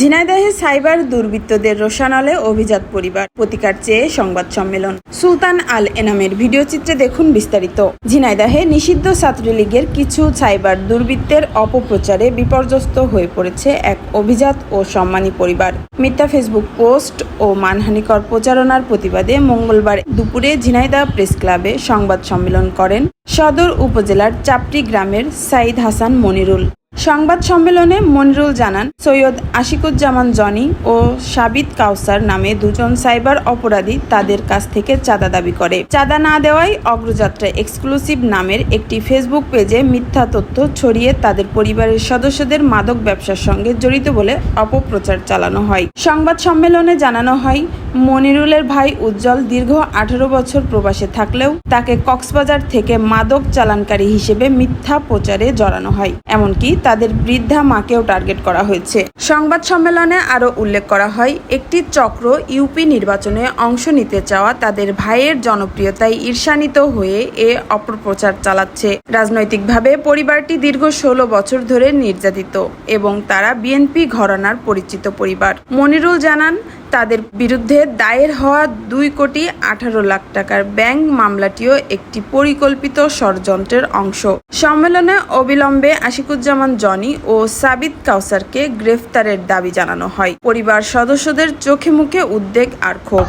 ঝিনাইদহে cyber দুর্বৃত্তদের রোশানলে অভিজাত পরিবার। প্রতিকার চেয়ে সংবাদ সম্মেলন। সুলতান আল এনামের ভিডিও চিত্রে দেখুন বিস্তারিত। ঝিনাইদহে নিষিদ্ধ ছাত্রলীগের কিছু সাইবার দুর্বৃত্তের অপপ্রচারে বিপর্যস্ত হয়ে পড়েছে এক অভিজাত ও সম্মানী পরিবার। মিথ্যা ফেসবুক পোস্ট ও মানহানিকর প্রচারণার প্রতিবাদে মঙ্গলবার দুপুরে ঝিনাইদহ প্রেস ক্লাবে সংবাদ সম্মেলন করেন সদর উপজেলার চাপড়ি গ্রামের সাইদ হাসান মনিরুল। সংবাদ সম্মেলনে মনিরুল জানান, সৈয়দ আশিকুজ্জামান জনি ও সাবিত কাউসার নামে দুজন সাইবার অপরাধী তাদের কাছ থেকে চাঁদা দাবি করে। চাঁদা না দেওয়ায় অগ্রযাত্রা এক্সক্লুসিভ নামের একটি ফেসবুক পেজে মিথ্যা তথ্য ছড়িয়ে তাদের পরিবারের সদস্যদের মাদক ব্যবসার সঙ্গে জড়িত বলে অপপ্রচার চালানো হয়। সংবাদ সম্মেলনে জানানো হয় মনিরুলের ভাই উজ্জ্বল দীর্ঘ আঠারো বছর প্রবাসে থাকলেও তাকে কক্সবাজার থেকে মাদক চালানকারী হিসেবে মিথ্যা প্রচারে জড়ানো হয়। এমনকি তাদের বৃদ্ধা মাকেও টার্গেট করা হয়েছে। সংবাদ সম্মেলনে আরও উল্লেখ করা হয়, একটি চক্র ইউপি নির্বাচনে অংশ নিতে চাওয়া তাদের ভাইয়ের জনপ্রিয়তায় ঈর্ষান্বিত হয়ে এ অপপ্রচার চালাচ্ছে। রাজনৈতিকভাবে পরিবারটি দীর্ঘ ষোলো বছর ধরে নির্যাতিত এবং তারা বিএনপি ঘরানার পরিচিত পরিবার। মনিরুল জানান তাদের বিরুদ্ধে দায়ের হওয়া দুই কোটি আঠারো লাখ টাকার ব্যাংক মামলাটিও একটি পরিকল্পিত ষড়যন্ত্রের অংশ। সম্মেলনে অবিলম্বে আশিকুজ্জামান জনি ও সাবিত কাউসারকে গ্রেফতারের দাবি জানানো হয়। পরিবার সদস্যদের চোখে মুখে উদ্বেগ আর ক্ষোভ।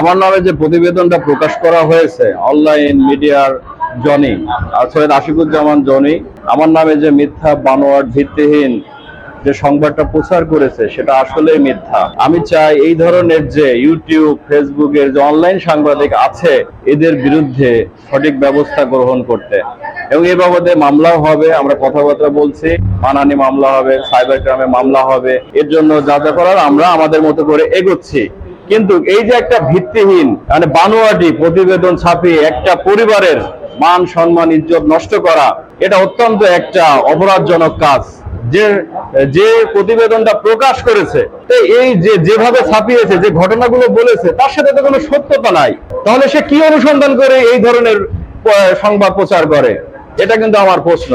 আমার নামে যে প্রতিবেদনটা প্রকাশ করা হয়েছে, অনলাইন মিডিয়ার জনি, আর সৈয়দ আশিকুজ্জামান জনি, আমার নামে যে মিথ্যা বানোয়ার ভিত্তিহীন যে সংবাদটা প্রচার করেছে, সেটা আসলে মিথ্যা। আমি চাই এই ধরনের যে ইউটিউব ফেসবুকের যে অনলাইন সাংবাদিক আছে, এদের বিরুদ্ধে সঠিক ব্যবস্থা গ্রহণ করতে। এবং এ বাবদে মামলাও হবে, আমরা কথাবার্তা বলছি মানানি মামলা হবে সাইবার ক্রাইমে মামলা হবে। এর জন্য যা যা করার আমরা আমাদের মতো করে এগোচ্ছি। কিন্তু এই যে একটা ভিত্তিহীন মানে বানোয়াটি, প্রতিবেদন ছাপিয়ে একটা পরিবারের মান, সম্মান, ইজ্জত নষ্ট করা, এটা অত্যন্ত একটা অপরাধজনক কাজ। যে যে প্রতিবেদনটা প্রকাশ করেছে, এই যে, যেভাবে ছাপিয়েছে, যে ঘটনাগুলো বলেছে, তার সাথে তো কোনো সত্যতা নাই। তাহলে সে কি অনুসন্ধান করে এই ধরনের সংবাদ প্রচার করে? এটা কিন্তু আমার প্রশ্ন।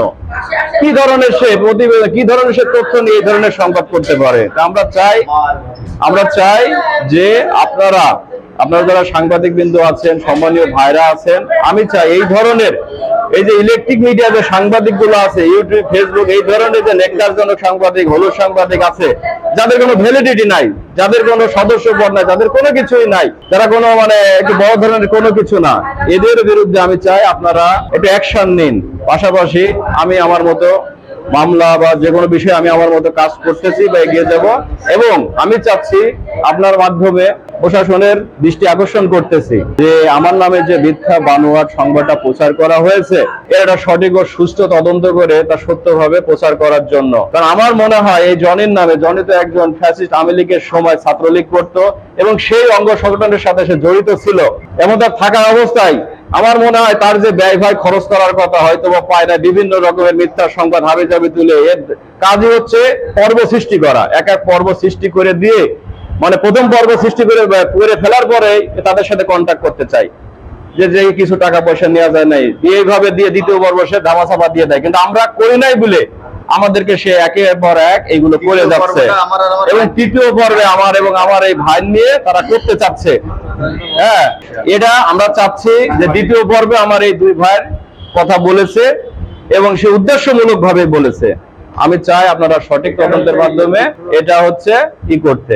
কি ধরনের সে প্রতিবেদন, কি ধরনের সে তথ্য নিয়ে এই ধরনের সংবাদ করতে পারে? তা আমরা চাই আমরা চাই যে আপনারা আপনারা যারা সাংবাদিক বিন্দু আছেন, সম্মানীয় ভাইরা আছেন, আমি চাই এই ধরনের এই যে ইলেকট্রিক মিডিয়া যে সাংবাদিকগুলো আছে ইউটিউব ফেসবুক এই ধরনের যে নেকটারজনক সাংবাদিক হলো সাংবাদিক আছে, যাদের কোনো ভ্যালিডিটি নাই, যাদের কোনো সদস্য পদ নাই, যাদের কোনো কিছুই নাই যারা কোনো মানে একটু বড় ধরনের কোনো কিছু না। এদের বিরুদ্ধে আমি চাই আপনারা একটু অ্যাকশন নিন। পাশাপাশি আমি আমার মতো মামলা বা যে কোনো বিষয়ে আমি আমার মতো কাজ করতেছি বা এগিয়ে যাব। এবং আমি চাচ্ছি আপনার মাধ্যমে প্রশাসনের দৃষ্টি আকর্ষণ করতেছি যে আমার নামে যে মিথ্যা বানোয়াট সংবাদটা প্রচার করা হয়েছে, এটা সঠিক ও সুস্থ তদন্ত করে তা সত্যভাবে প্রচার করার জন্য। কারণ আমার মনে হয় এই জনের নামে জনি তো একজন ফ্যাসিস্ট আওয়ামী লীগের সময় ছাত্রলীগ করতো এবং সেই অঙ্গ সংগঠনের সাথে সে জড়িত ছিল। এমন তার থাকা অবস্থায় আমার মনে হয় তার যে ব্যয় ভাই খরচ করার কথা হয়তো বা পায় না, বিভিন্ন রকমের মিথ্যা সংবাদ হাবি জাবি তুলে এর কাজই হচ্ছে পর্ব সৃষ্টি করা। এক এক পর্ব সৃষ্টি করে দিয়ে মানে প্রথম পর্ব সৃষ্টি করে করে ফেলার পরে তাদের সাথে কন্ট্যাক্ট করতে চাই। যে যে কিছু টাকা পয়সা নেওয়া যায় নাই। এইভাবে দিয়ে দ্বিতীয় পর্ব সে ধামাচাপা দিয়ে দেয়। কিন্তু আমরা করি নাই বলে আমাদেরকে সে একের পর এক এইগুলো করে যাচ্ছে। এবং তৃতীয় পর্বে আমার এবং আমার এই ভাই নিয়ে তারা করতে চাচ্ছে। হ্যাঁ এটা আমরা চাচ্ছি যে দ্বিতীয় পর্বে আমার এই দুই ভাইয়ের কথা বলেছে এবং সে উদ্দেশ্যমূলক ভাবে বলেছে। আমি চাই আপনারা সঠিক তদন্তের মাধ্যমে এটা হচ্ছে ই করতে।